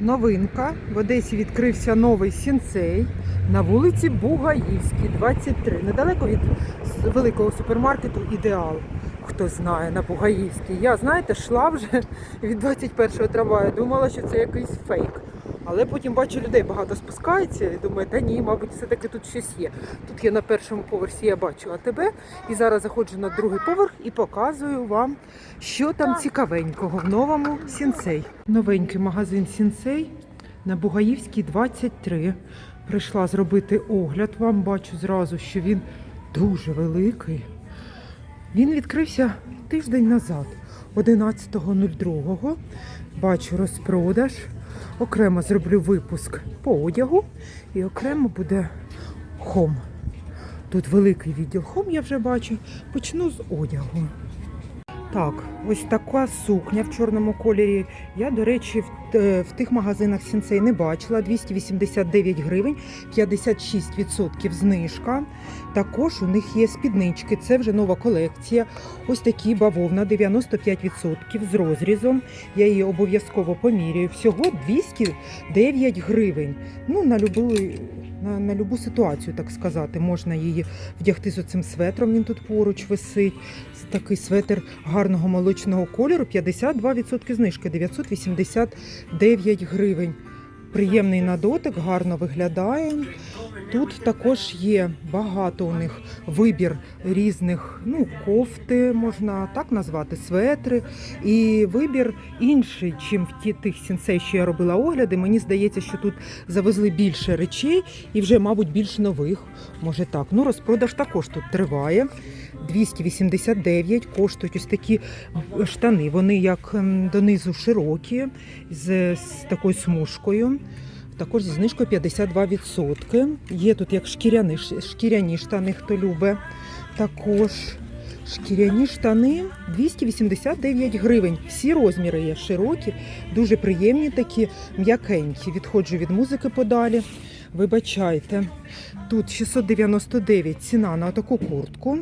Новинка. В Одесі відкрився новий сінцей на вулиці Бугаївській, 23. Недалеко від великого супермаркету Ідеал. Хто знає на Бугаївській. Я, знаєте, йшла вже від 21-го трамваю. Думала, що це якийсь фейк. Але потім бачу людей багато спускається і думаю, та ні, мабуть, все-таки тут щось є. Тут я на першому поверсі я бачила тебе. І зараз заходжу на другий поверх і показую вам, що там цікавенького в новому сінцей. Новенький магазин Сінцей на Бугаївській 23. Прийшла зробити огляд. Вам бачу зразу, що він дуже великий. Він відкрився тиждень назад, 11.02. Бачу розпродаж. Окремо зроблю випуск по одягу і окремо буде хом. Тут великий відділ хом, я вже бачу. Почну з одягу. Так, ось така сукня в чорному кольорі. Я, до речі, в, е, в тих магазинах Сінцей не бачила. 289 гривень, 56% знижка. Також у них є спіднички. Це вже нова колекція. Ось такі бавовна, 95% з розрізом. Я її обов'язково поміряю. Всього 209 гривень. Ну, на любу, на, на любу ситуацію, так сказати. Можна її вдягти з оцим светром. Він тут поруч висить. Такий светр гарного молочного кольору, 52% знижки, 989 гривень. Приємний на дотик, гарно виглядає. Тут також є багато у них вибір різних ну, кофти, можна так назвати, светри. І вибір інший, чим в ті тих сінцей, що я робила огляди. Мені здається, що тут завезли більше речей і вже, мабуть, більш нових. Може так. Ну, розпродаж також тут триває. 289 коштують ось такі штани. Вони як ем, донизу широкі, з, з такою смужкою. Також зі знижкою 52%. Є тут як шкіряні, шкіряні штани, хто любить. Також шкіряні штани 289 гривень. Всі розміри є широкі, дуже приємні такі, м'якенькі. Відходжу від музики подалі. Вибачайте. Тут 699 ціна на таку куртку.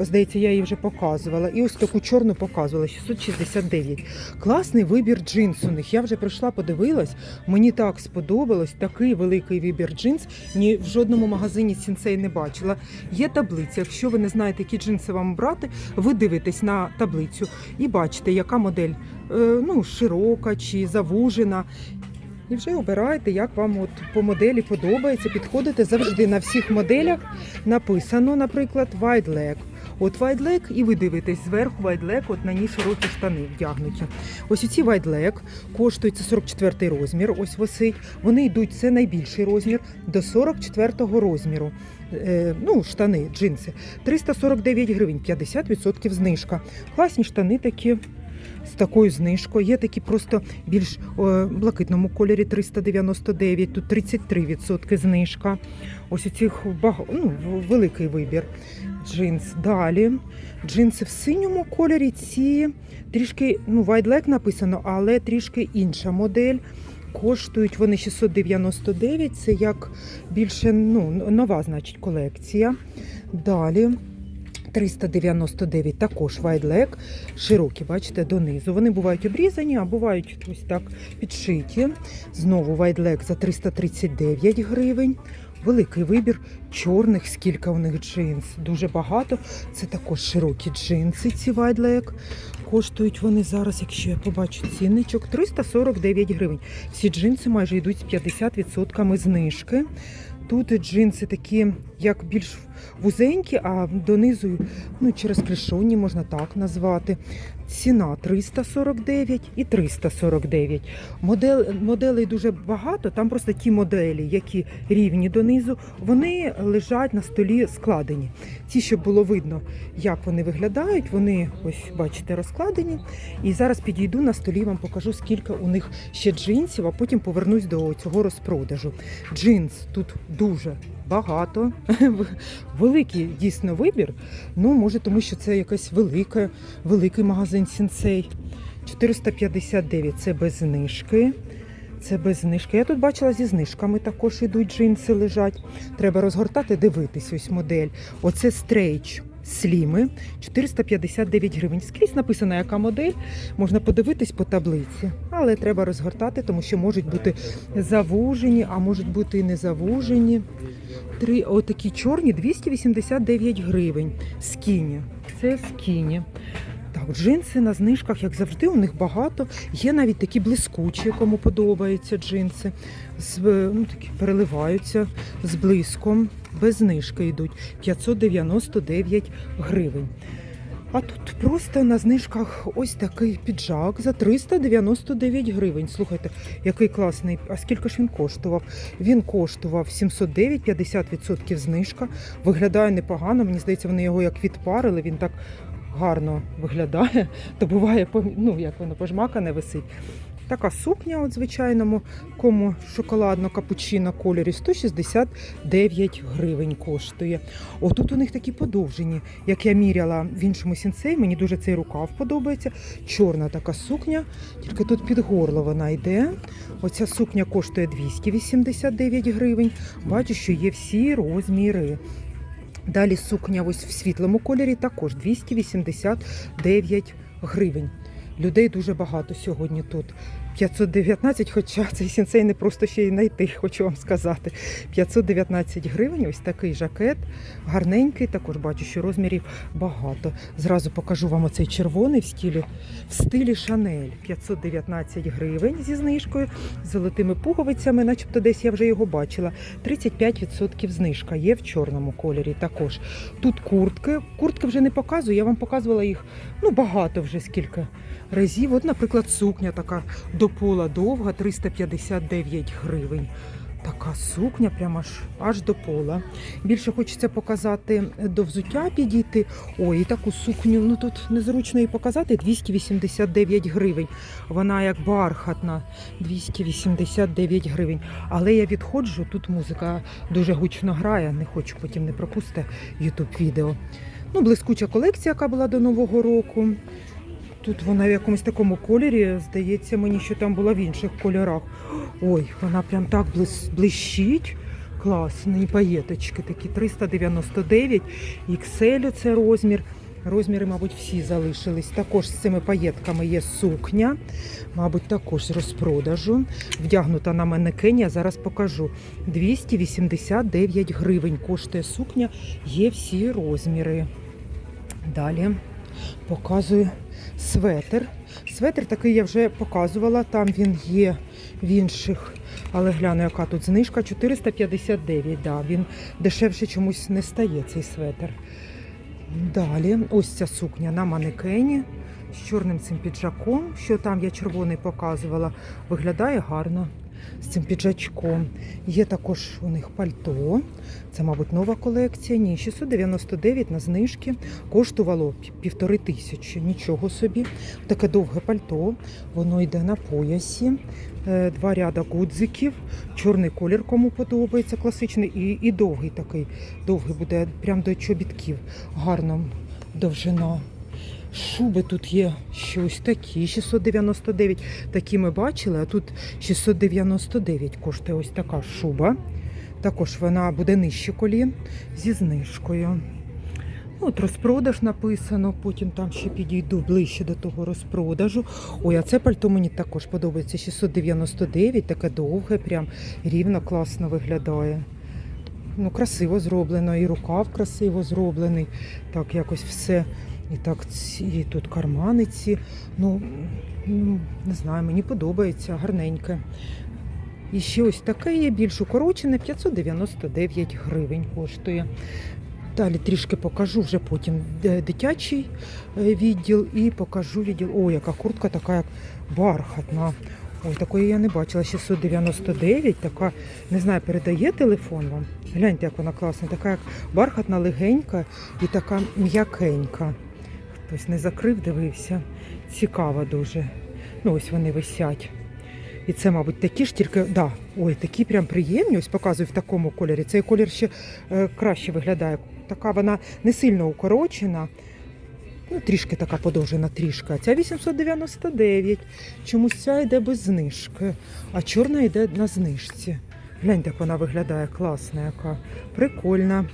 Здається, я її вже показувала. І ось таку чорну показувала 669. Класний вибір джинс у них. Я вже прийшла, подивилась. Мені так сподобалось. Такий великий вибір джинс. Ні в жодному магазині сінцей не бачила. Є таблиця. Якщо ви не знаєте, які джинси вам брати, ви дивитесь на таблицю і бачите, яка модель е, ну, широка чи завужена. І вже обираєте, як вам от по моделі подобається. Підходите завжди на всіх моделях. Написано, наприклад, wide leg. От wide leg, і ви дивитесь зверху wide leg, от на ній широкі штани вдягнуті. Ось ці wide leg коштують це 44 розмір. Ось висить. Вони йдуть це найбільший розмір до 44 розміру. Е, ну, штани, джинси. 349 гривень, 50% знижка. Класні штани такі з такою знижкою. Є такі просто більш блакитному кольорі 399, тут 33% знижка. Ось у цих бага... ну, великий вибір. Джинс. Далі. Джинси в синьому кольорі. Ці трішки, ну, White Leg написано, але трішки інша модель. Коштують вони 699, це як більше ну, нова, значить, колекція. Далі 399 також Leg, широкі, бачите, донизу. Вони бувають обрізані, а бувають ось так підшиті. Знову White за 339 гривень. Великий вибір чорних, скільки у них джинс. Дуже багато. Це також широкі джинси, ці White Коштують вони зараз, якщо я побачу цінничок, 349 гривень. Всі джинси майже йдуть з 50% знижки. Тут джинси такі, як більш вузенькі, а донизу, ну, через клішоні можна так назвати. Ціна 349 і 349. Модель, моделей дуже багато, там просто ті моделі, які рівні донизу, вони лежать на столі складені. Ті, щоб було видно, як вони виглядають, вони ось бачите розкладені. І зараз підійду на столі, вам покажу, скільки у них ще джинсів, а потім повернусь до цього розпродажу. Джинс тут дуже багато, великий дійсно вибір. Ну, може, тому що це якийсь велика, великий магазин Сінцей. 459 це без знижки. Це без знижки. Я тут бачила зі знижками також ідуть джинси лежать. Треба розгортати, дивитись ось модель. Оце стрейч. сліми 459 гривень. Скрізь написано, яка модель. Можна подивитись по таблиці, але треба розгортати, тому що можуть бути завужені, а можуть бути і не завужені. Три отакі чорні 289 гривень. Скіні. Це скіні. Джинси на знижках, як завжди, у них багато. Є навіть такі блискучі, кому подобаються джинси. З, ну, такі переливаються з блиском, без знижки йдуть 599 гривень. А тут просто на знижках ось такий піджак за 399 гривень. Слухайте, який класний. А скільки ж він коштував? Він коштував 709, 50% знижка. Виглядає непогано. Мені здається, вони його як відпарили. Він так гарно виглядає. То буває, ну як воно пожмакане висить. Така сукня, от звичайному кому шоколадно капучино кольорі 169 гривень коштує. Отут у них такі подовжені, як я міряла в іншому сінцей. Мені дуже цей рукав подобається. Чорна така сукня, тільки тут під горло вона йде. Оця сукня коштує 289 гривень. Бачу, що є всі розміри. Далі сукня ось в світлому кольорі також 289 гривень. Людей дуже багато сьогодні тут. 519, хоча цей сінцей не просто ще й знайти, хочу вам сказати. 519 гривень, ось такий жакет, гарненький, також бачу, що розмірів багато. Зразу покажу вам оцей червоний в стилі, в стилі Шанель. 519 гривень зі знижкою, з золотими пуговицями, начебто десь я вже його бачила. 35% знижка є в чорному кольорі також. Тут куртки. Куртки вже не показую, я вам показувала їх ну, багато вже скільки разів. От, наприклад, сукня така до пола довга, 359 гривень. Така сукня, прямо аж, аж до пола. Більше хочеться показати до взуття підійти. Ой, і таку сукню, ну тут незручно її показати, 289 гривень. Вона як бархатна, 289 гривень. Але я відходжу, тут музика дуже гучно грає, не хочу, потім не пропусти YouTube відео. Ну, блискуча колекція, яка була до Нового року. Тут вона в якомусь такому кольорі, здається мені, що там була в інших кольорах. Ой, вона прям так блищить. Класні паєточки такі 399, XL це розмір. Розміри, мабуть, всі залишились. Також з цими паєтками є сукня, мабуть, також з розпродажу. Вдягнута на манекені, я зараз покажу. 289 гривень коштує сукня, є всі розміри. Далі показую светр. Светр такий я вже показувала, там він є в інших, але гляну, яка тут знижка 459. Да, він дешевше чомусь не стає цей светр. Далі, ось ця сукня на манекені з чорним цим піджаком, що там я червоний показувала, виглядає гарно з цим піджачком. Є також у них пальто. Це, мабуть, нова колекція. Ні, 699 на знижки. Коштувало півтори тисячі. Нічого собі. Таке довге пальто. Воно йде на поясі. Е, Два ряда гудзиків. Чорний колір, кому подобається, класичний, і, і довгий такий. Довгий буде прямо до чобітків. Гарно довжина. Шуби тут є щось такі, 699. Такі ми бачили, а тут 699 коштує ось така шуба. Також вона буде нижче колін зі знижкою. Ну, От розпродаж написано, потім там ще підійду ближче до того розпродажу. Ой, а це пальто мені також подобається. 699, таке довге, прям рівно класно виглядає. Ну, красиво зроблено, і рукав красиво зроблений. Так, якось все. І так, ці, тут кармани ці. Ну, не знаю, мені подобається, гарненьке. І ще ось таке є більш укорочене, 599 гривень коштує. Далі трішки покажу вже потім дитячий е, відділ і покажу відділ. О, яка куртка така як бархатна. Ой, такої я не бачила. 699, така, не знаю, передає телефон вам. Гляньте, як вона класна, така як бархатна, легенька і така м'якенька. Хтось не закрив, дивився. Цікава дуже. Ну, ось вони висять. І це, мабуть, такі ж тільки, да, ой, такі прям приємні. Ось показую в такому кольорі. Цей колір ще е, краще виглядає. Така вона не сильно укорочена. Ну, трішки така подовжена, трішки. А ця 899. Чомусь ця йде без знижки, а чорна йде на знижці. Гляньте, як вона виглядає класна, яка прикольна.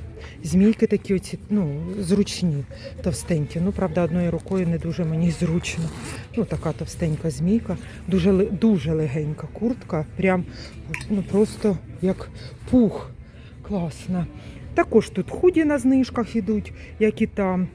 Змійки такі оці, ну, зручні, товстенькі. Ну, правда, одною рукою не дуже мені зручно. Ну, така товстенька змійка, дуже, дуже легенька куртка, прям ну, просто як пух. Класна. Також тут худі на знижках ідуть, як і там.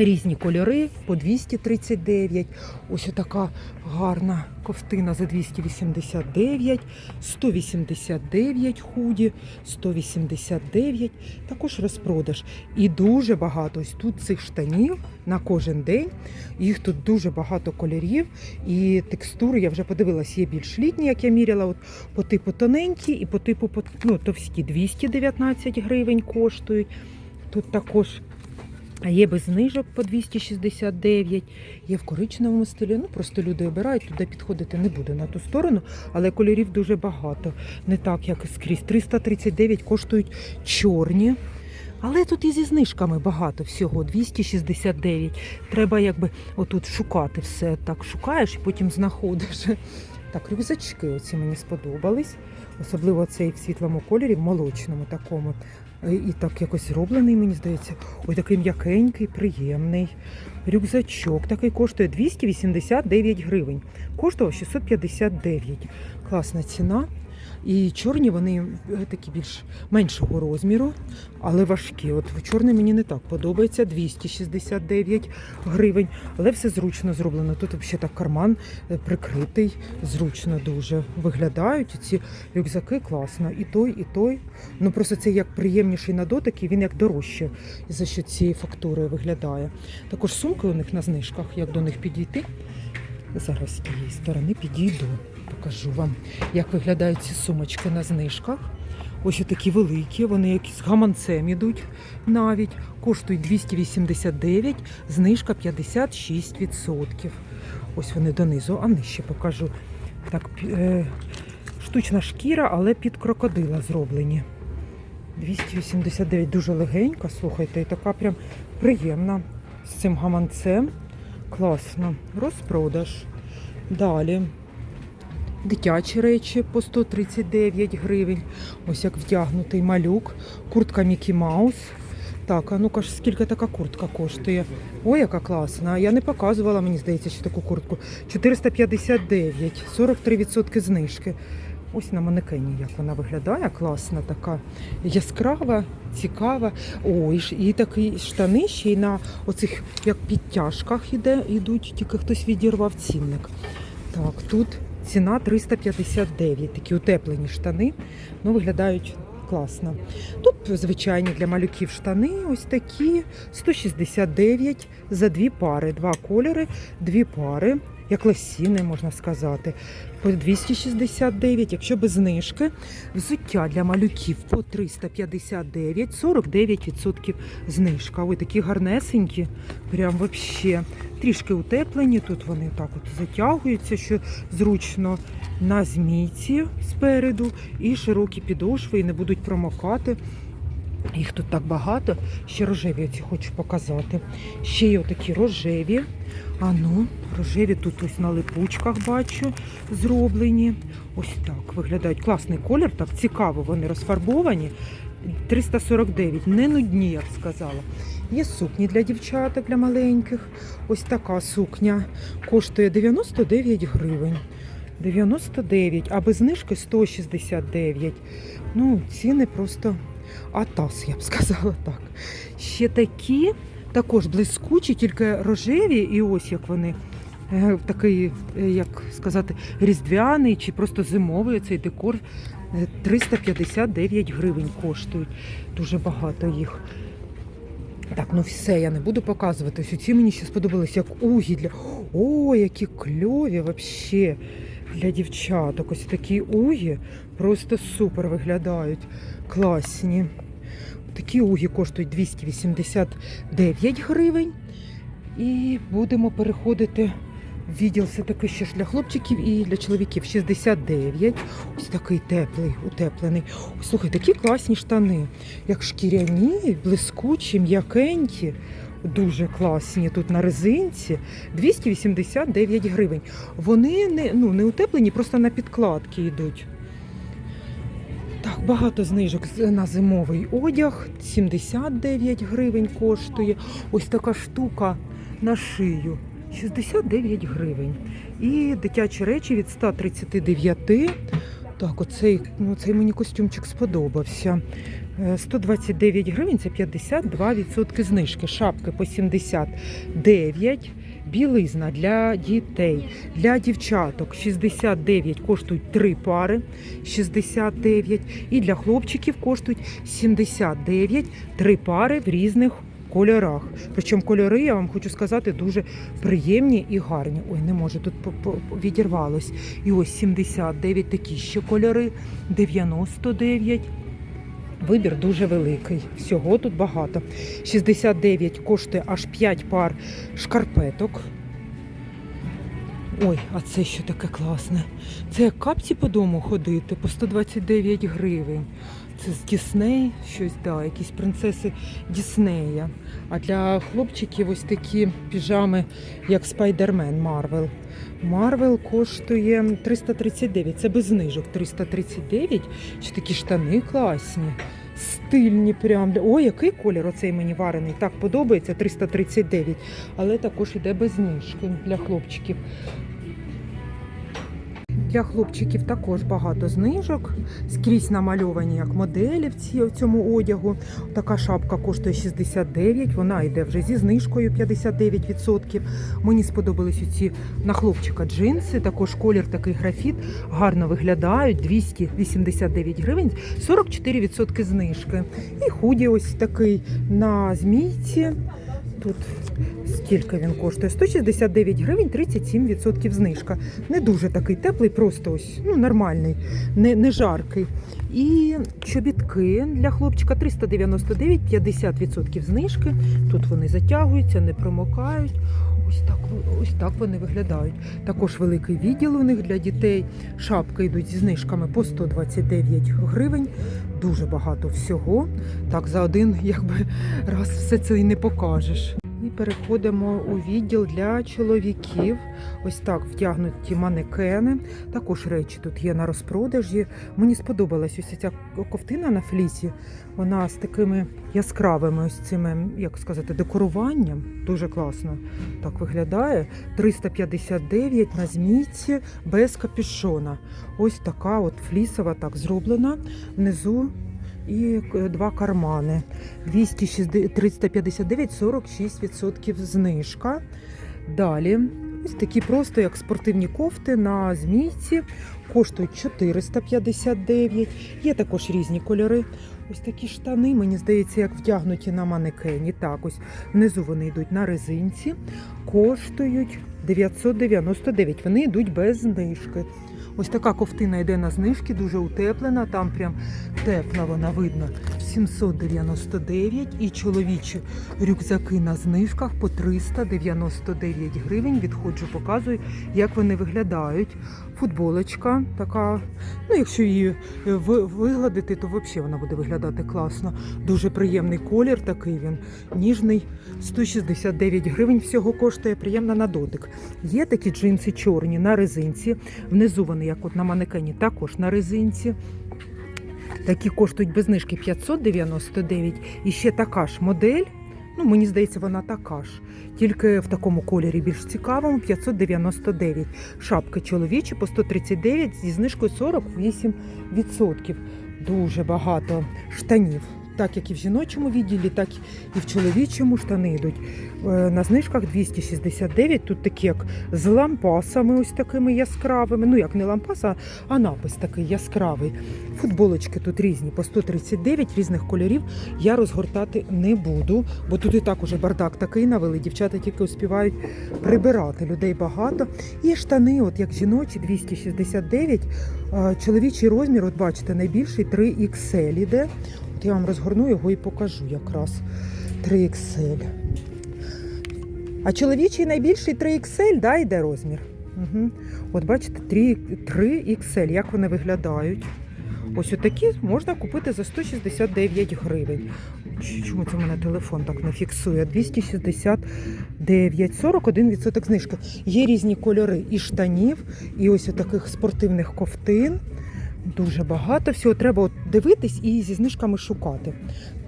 Різні кольори по 239. Ось така гарна ковтина за 289, 189 худі, 189. Також розпродаж. І дуже багато ось тут цих штанів на кожен день. Їх тут дуже багато кольорів. І текстури я вже подивилась, є більш літні, як я міряла, от по типу тоненькі і по типу ну, товсті 219 гривень коштують. Тут також є без знижок по 269, є в коричневому стилі. Ну просто люди обирають, туди підходити не буде на ту сторону, але кольорів дуже багато. Не так, як скрізь. 339 коштують чорні. Але тут і зі знижками багато всього, 269. Треба якби отут шукати все. Так шукаєш і потім знаходиш. Так, рюкзачки оці мені сподобались. Особливо цей в світлому кольорі, в молочному такому. Е, І так якось зроблений, мені здається. Ой, такий м'якенький, приємний. Рюкзачок такий коштує 289 гривень. Коштував 659. Класна ціна. І чорні вони е, такі більш меншого розміру, але важкі. От чорний мені не так подобається 269 гривень, але все зручно зроблено. Тут взагалі так карман е, прикритий, зручно дуже виглядають. Ці рюкзаки класно. І той, і той. Ну просто це як приємніший на дотик, і він як дорожче за що цієї фактури виглядає. Також сумки у них на знижках, як до них підійти. Зараз з тієї сторони підійду. Покажу вам, як виглядають ці сумочки на знижках. Ось такі великі, вони якісь гаманцем ідуть навіть. Коштують 289, знижка 56%. Ось вони донизу, а нижче покажу. Так, е, штучна шкіра, але під крокодила зроблені. 289 дуже легенька, слухайте, і така прям приємна з цим гаманцем. Класно. Розпродаж. Далі. Дитячі речі по 139 гривень. Ось як вдягнутий малюк. Куртка Мікі Маус. Так, а ну-ка ж, скільки така куртка коштує? Ой, яка класна. Я не показувала, мені здається, що таку куртку. 459, 43% знижки. Ось на манекені, як вона виглядає, класна така, яскрава, цікава. Ой, і такі штани ще й на оцих як підтяжках іде, ідуть, тільки хтось відірвав цінник. Так, тут ціна 359, такі утеплені штани, ну виглядають класно. Тут звичайні для малюків штани, ось такі 169 за дві пари, два кольори, дві пари, як лосіни, можна сказати. По 269, якщо без знижки, взуття для малюків по 359, 49% знижка. Ой, такі гарнесенькі, прям вообще. Трішки утеплені, тут вони так от затягуються, що зручно на змійці спереду, і широкі підошви, і не будуть промокати. Їх тут так багато. Ще рожеві ці хочу показати. Ще є такі рожеві. А рожеві тут ось на липучках бачу зроблені. Ось так виглядають. Класний колір, так цікаво, вони розфарбовані. 349, не нудні, я б сказала. Є сукні для дівчаток, для маленьких. Ось така сукня коштує 99 гривень. 99, а знижки 169. Ну, ціни просто атас, я б сказала так. Ще такі, також блискучі, тільки рожеві, і ось як вони. е, Такий, е, як сказати, різдвяний чи просто зимовий цей декор е, 359 гривень коштують. Дуже багато їх. Так, ну все, я не буду показувати. Ось ці мені ще сподобались як угі для. О, які кльові взагалі для дівчаток. Ось такі угі просто супер виглядають. Класні. Такі угі коштують 289 гривень. І будемо переходити в відділ все таки ще ж для хлопчиків і для чоловіків 69. Ось такий теплий, утеплений. Слухай, такі класні штани, як шкіряні, блискучі, м'якенькі. Дуже класні тут на резинці 289 гривень. Вони не, ну, не утеплені, просто на підкладки йдуть. Так, багато знижок на зимовий одяг. 79 гривень коштує. Ось така штука на шию. 69 гривень. І дитячі речі від 139. Так, оцей, ну, мені костюмчик сподобався. Е, 129 гривень це 52% знижки. Шапки по 79. Білизна для дітей, для дівчаток 69 коштують 3 пари, 69. І для хлопчиків коштують 79 3 пари в різних кольорах. Причому кольори, я вам хочу сказати, дуже приємні і гарні. Ой, не можу, тут відірвалось. І ось 79 такі ще кольори, 99. Вибір дуже великий. Всього тут багато. 69 коштує аж 5 пар шкарпеток. Ой, а це що таке класне? Це як капці по дому ходити по 129 гривень. Це з Дісней, щось, да, якісь принцеси Діснея. А для хлопчиків ось такі піжами, як Спайдермен Марвел. Марвел коштує 339. Це без знижок 339. Чи такі штани класні. Стильні прям. Ой, який колір оцей мені варений. Так подобається 339, але також іде без знижки для хлопчиків. Для хлопчиків також багато знижок. Скрізь намальовані як моделі в, ці, в цьому одягу. Така шапка коштує 69, вона йде вже зі знижкою 59%. Мені сподобались ці на хлопчика джинси, також колір такий графіт, гарно виглядають, 289 гривень, 44% знижки. І худі ось такий на змійці. Тут скільки він коштує? 169 гривень, 37% знижка. Не дуже такий теплий, просто ось ну, нормальний, не, не жаркий. І чобітки для хлопчика 399, 50% знижки. Тут вони затягуються, не промокають. Ось так, ось так вони виглядають. Також великий відділ у них для дітей. Шапки йдуть зі знижками по 129 гривень. Дуже багато всього. Так, за один якби раз все це і не покажеш. Переходимо у відділ для чоловіків. Ось так вдягнуті манекени. Також речі тут є на розпродажі. Мені сподобалась ось ця ковтина на флісі. Вона з такими яскравими ось цими, як сказати, декоруванням. Дуже класно так виглядає. 359 на змійці без капюшона. Ось така от флісова так зроблена. Внизу і два кармани. 260 359, 46% знижка. Далі ось такі просто як спортивні кофти на змійці. Коштують 459. Є також різні кольори. Ось такі штани, мені здається, як вдягнуті на манекені. Так, ось внизу вони йдуть на резинці. Коштують 999. Вони йдуть без знижки. Ось така ковтина йде на знижки, дуже утеплена. Там прям тепла вона видно. 799 і чоловічі рюкзаки на знижках по 399 гривень. Відходжу, показую, як вони виглядають. Футболочка така. Ну, якщо її е, вигладити, то взагалі вона буде виглядати класно. Дуже приємний колір, такий він ніжний. 169 гривень всього коштує, приємна на дотик. Є такі джинси чорні на резинці. Внизу вони, як от на манекені, також на резинці. Такі коштують без знижки 599. І ще така ж модель. Ну, мені здається, вона така ж. Тільки в такому кольорі більш цікавому 599. Шапки чоловічі по 139 зі знижкою 48%. Дуже багато штанів. Так як і в жіночому відділі, так і в чоловічому штани йдуть. Е, На знижках 269. Тут такі, як з лампасами, ось такими яскравими. Ну, як не лампаса, а напис такий яскравий. Футболочки тут різні по 139 різних кольорів. Я розгортати не буду, бо тут і так уже бардак такий навели. Дівчата тільки успівають прибирати. Людей багато. І штани, от як жіночі, 269. Чоловічий розмір, от бачите, найбільший 3XL іде. От я вам розгорну його і покажу якраз. 3XL. А чоловічий найбільший 3XL, да, йде розмір. Угу. От бачите, 3, 3XL, як вони виглядають. Ось отакі можна купити за 169 гривень. Чому це в мене телефон так не фіксує? 269, 41% знижки. Є різні кольори і штанів, і ось таких спортивних ковтин. Дуже багато всього. Треба дивитись і зі знижками шукати.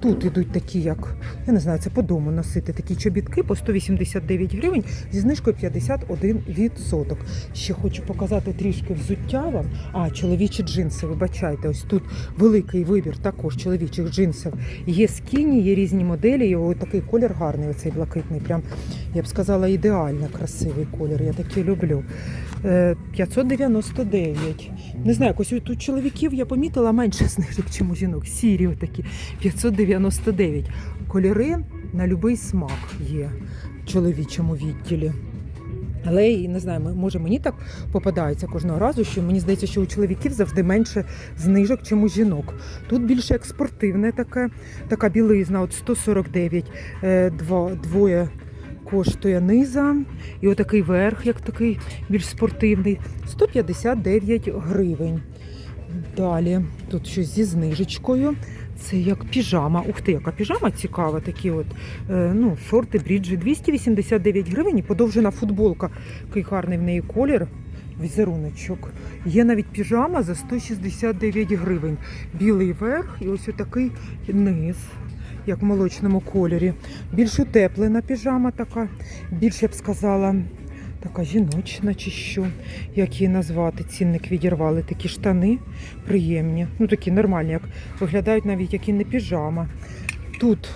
Тут ідуть такі, як я не знаю, це по дому носити такі чобітки по 189 гривень зі знижкою 51%. Ще хочу показати трішки взуття вам. А, чоловічі джинси, вибачайте, ось тут великий вибір також чоловічих джинсів. Є скіні, є різні моделі. І ось такий колір гарний, оцей блакитний. Прям я б сказала, ідеально красивий колір. Я такий люблю. Е, 599. Не знаю, якось тут чоловіків я помітила менше знижок, ніж у жінок. Сірі такі 599. Кольори на будь-який смак є в чоловічому відділі. Але і не знаю, може мені так попадається кожного разу, що мені здається, що у чоловіків завжди менше знижок, ніж у жінок. Тут більше як спортивне таке, така білизна, от 149, е, два, двоє коштує низа. І отакий верх, як такий більш спортивний, 159 гривень. Далі тут щось зі знижечкою. Це як піжама. Ух ти, яка піжама цікава, такі от е, ну, шорти, бріджі. 289 гривень і подовжена футболка. Який гарний в неї колір. Візеруночок. Є навіть піжама за 169 гривень. Білий верх і ось отакий низ, як в молочному кольорі. Більш утеплена піжама така, більш я б сказала, така жіночна чи що. Як її назвати? Цінник відірвали. Такі штани приємні. Ну такі нормальні, як виглядають навіть як і не піжама. Тут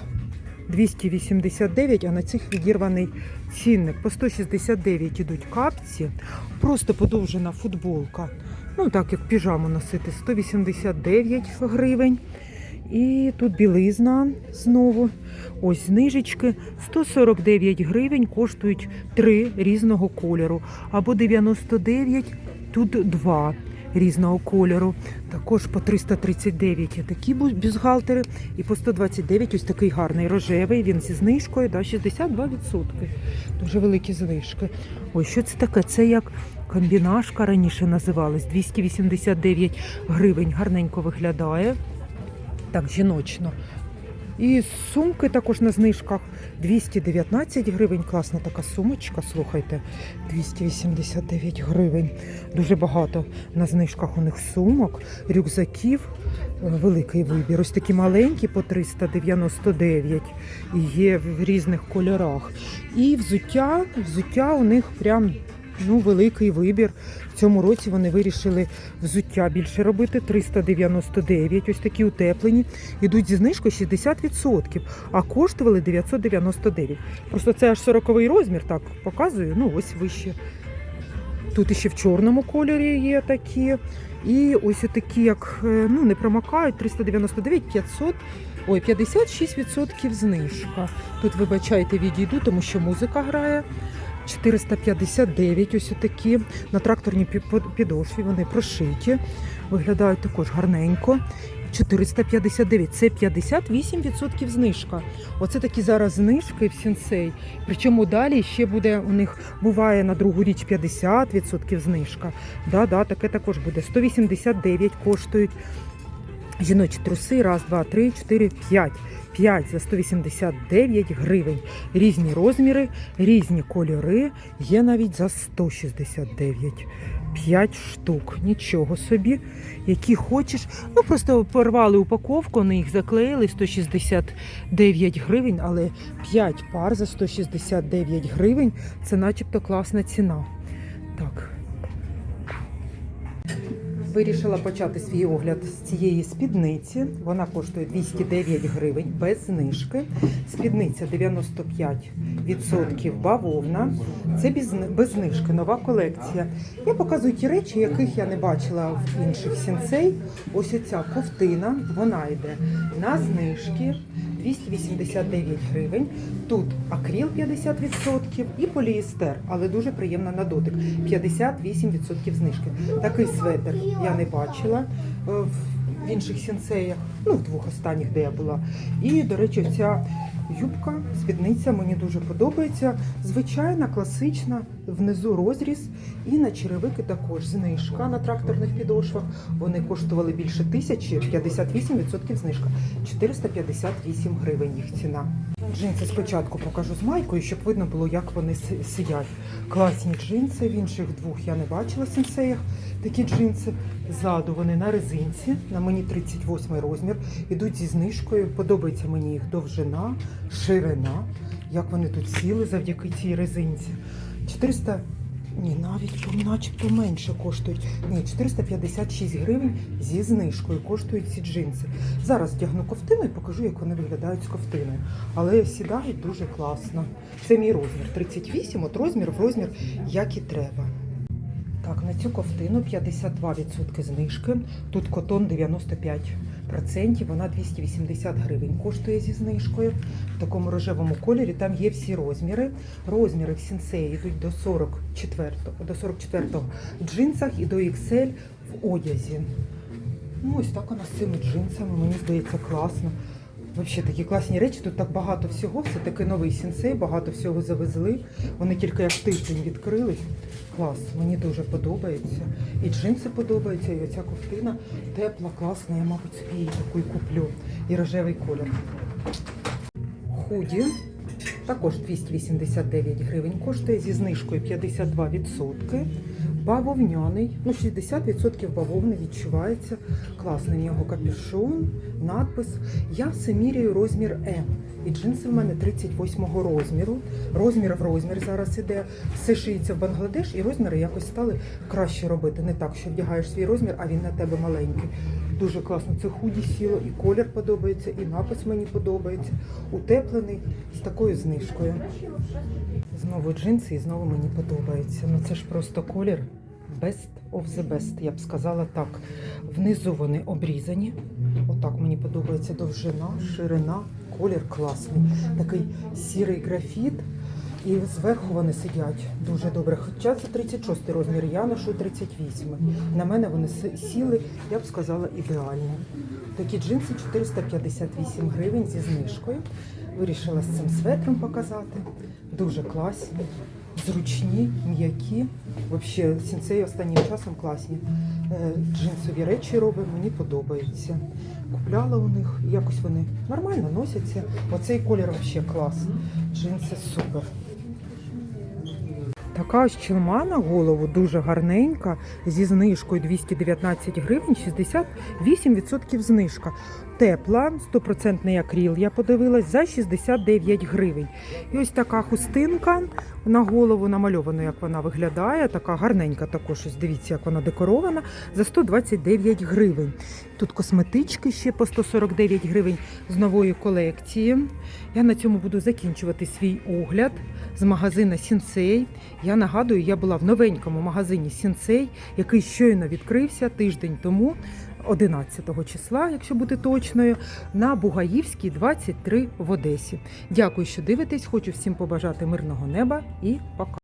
289, а на цих відірваний цінник. По 169 ідуть капці, просто подовжена футболка. Ну так як піжаму носити, 189 гривень. І тут білизна знову. Ось знижечки 149 гривень коштують три різного кольору. Або 99, тут два різного кольору. Також по 339 є такі бюстгальтери. І по 129 ось такий гарний рожевий. Він зі знижкою, да, 62%. Дуже великі знижки. Ось що це таке? Це як комбінашка раніше називалась. 289 гривень. Гарненько виглядає. Так, жіночно. І сумки також на знижках 219 гривень. Класна така сумочка, слухайте, 289 гривень. Дуже багато на знижках у них сумок, рюкзаків. Великий вибір. Ось такі маленькі по 399 і є в різних кольорах. І взуття, взуття у них прям ну, великий вибір. Цьому році вони вирішили взуття більше робити 399, ось такі утеплені. Ідуть зі знижкою 60%, а коштували 999. Просто це аж 40 розмір, так показую, ну ось вище. Тут іще в чорному кольорі є такі. І ось такі, як е, ну, не промокають, 399, 500. Ой, 56% знижка. Тут, вибачайте, відійду, тому що музика грає. 459 ось такі на тракторній підошві. Вони прошиті, виглядають також гарненько. 459 це 58% знижка. Оце такі зараз знижки в сінсей. Причому далі ще буде у них буває на другу річ 50% знижка. Да, да, таке також буде. 189 коштують. Жіночі труси, раз, два, три, чотири, п'ять. 5 за 189 гривень. Різні розміри, різні кольори. Є навіть за 169. 5 штук. Нічого собі. Які хочеш. Ну просто порвали упаковку, вони їх заклеїли 169 гривень, але 5 пар за 169 гривень це начебто класна ціна. Так. Вирішила почати свій огляд з цієї спідниці. Вона коштує 209 гривень без знижки. Спідниця 95% бавовна. Це без, знижки, нова колекція. Я показую ті речі, яких я не бачила в інших сінцей. Ось оця ковтина, вона йде на знижки. 289 гривень. Тут акріл 50% і поліестер, але дуже приємна на дотик. 58% знижки. Такий светр я не бачила е, в інших сінцеях, ну в двох останніх, де я була. І, до речі, ця юбка, спідниця мені дуже подобається. Звичайна, класична, внизу розріз. І на черевики також знижка на тракторних підошвах. Вони коштували більше тисячі, 58% знижка. 458 гривень їх ціна. Джинси спочатку покажу з майкою, щоб видно було, як вони си- Класні джинси, в інших двох я не бачила сенсеях. Такі джинси ззаду, вони на резинці, на мені 38 розмір, ідуть зі знижкою. Подобається мені їх довжина, ширина, як вони тут сіли завдяки цій резинці. 400, ні, навіть начебто менше коштують. Ні, 456 гривень зі знижкою коштують ці джинси. Зараз вдягну ковтину і покажу, як вони виглядають з ковтиною. Але сідають дуже класно. Це мій розмір 38, от розмір в розмір, як і треба. Так, на цю ковтину 52% знижки. Тут котон 95%, вона 280 гривень коштує зі знижкою. В такому рожевому кольорі там є всі розміри. Розміри в сінсеї йдуть до 44 до 44 в джинсах і до XL в одязі. Ну, ось так вона з цими джинсами, мені здається, класно. Взагалі такі класні речі, тут так багато всього. Це такий новий сінсей, багато всього завезли. Вони тільки як тиждень відкрились. Клас, мені дуже подобається. І джинси подобаються, і оця ковтина тепла, класна. Я, мабуть, собі її таку і куплю. І рожевий колір. Худі. Також 289 гривень коштує зі знижкою 52%. Бавовняний, ну 60% бавовни відчувається. Класний в нього капюшон, надпис. Я все міряю розмір М. І джинси в мене 38 розміру. Розмір в розмір зараз іде. Все шиється в Бангладеш, і розміри якось стали краще робити. Не так, що вдягаєш свій розмір, а він на тебе маленький. Дуже класно. Це худі сіло, і колір подобається, і напис мені подобається. Утеплений з такою знижкою. Знову джинси і знову мені подобається. Ну це ж просто колір best of the best, я б сказала так. Внизу вони обрізані. Отак мені подобається довжина, ширина, колір класний. Такий сірий графіт. І зверху вони сидять дуже добре. Хоча це 36 розмір, я ношу 38. На мене вони сіли, я б сказала, ідеально. Такі джинси 458 гривень зі знижкою. Вирішила з цим светром показати. Дуже класні, зручні, м'які. Взагалі, сінцеї останнім часом класні. Е, Джинсові речі робить, мені подобається. Купляла у них, якось вони нормально носяться. Оцей колір взагалі клас. Джинси супер. Така ось чилма на голову дуже гарненька, зі знижкою 219 гривень, 68% знижка. Тепла, 100% акріл, я подивилась, за 69 гривень. І ось така хустинка на голову намальовано, як вона виглядає. Така гарненька також, ось дивіться, як вона декорована, за 129 гривень. Тут косметички ще по 149 гривень з нової колекції. Я на цьому буду закінчувати свій огляд з магазина Сінсей. Я нагадую, я була в новенькому магазині Сінсей, який щойно відкрився тиждень тому, 11 числа, якщо бути точною, на Бугаївській 23 в Одесі. Дякую, що дивитесь. Хочу всім побажати мирного неба і пока.